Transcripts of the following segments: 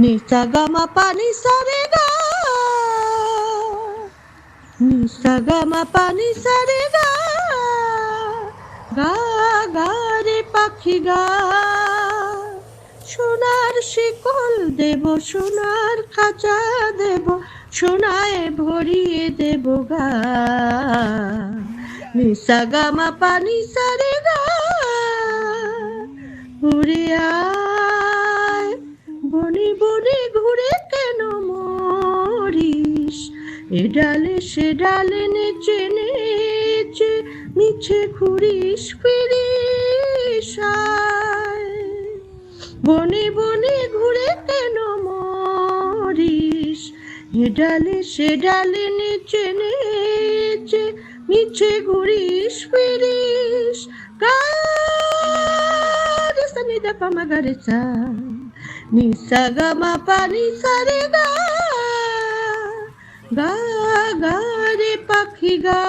নিসা gamma পানি সারে গা। নিসা গামা পানি সারে গা। গা গা রে পাখি গা। সোনার শিকল দেব, সোনার খাঁচা দেব, সোনায় ভরিয়ে দেব গা। নিসাগামা পানি সারে গা। উড়ে আয় বনে ঘুরে কেন মরিস? এ ডালে সে ডালে নেচে নেচে মিছে ঘুরিস, ফিরিস। বনে বনে ঘুরে কেন মরিস? এ ডালে সে ডালে নেচে নেচে মিছে ঘুরিস, ফিরিস পামা গারে সা নিসা গা মা পা নিসা রে গা গা গা রে পাখি গা।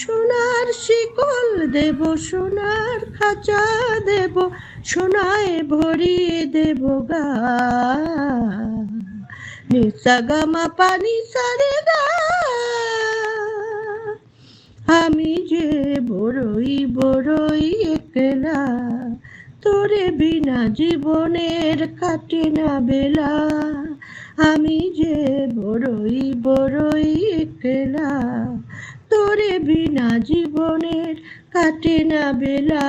সোনার শিকল দেব, সোনার খাঁচা দেব, সোনায় ভরিয়ে দেব গা। নিসা গা মা পা নিসা রে গা আমি যে বড়ই বড়ই একলা। তোরে বিনা জীবনের কাটে না বেলা। আমি যে বড়ই বড়ই একলা, তোরে বিনা জীবনের কাটে না বেলা।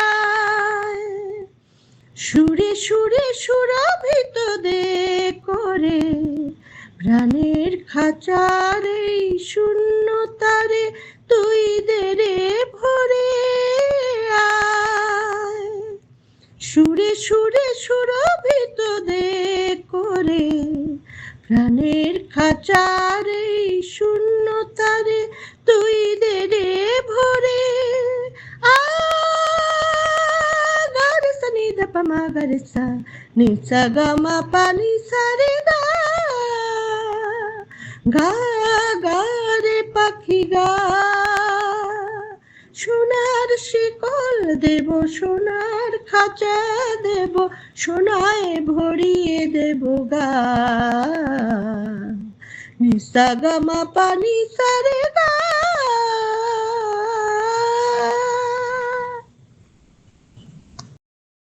আয়। সুরে সুরে, সুরভিত দে করে প্রাণের খাঁচার এই শূন্যতারে সুরে সুরে সুরভিত দে করে প্রাণের খাঁচার, শূন্যতারে তুই দে রে ভরে। আগারসা নি দা পা মা গারসা নি সা গা মা পা নি সা গা। গা গা রে পাখি গা। দেব সোনার খাঁচা দেব সোনায় ভরিয়ে দেব গা। নিসা পানি সারে গা।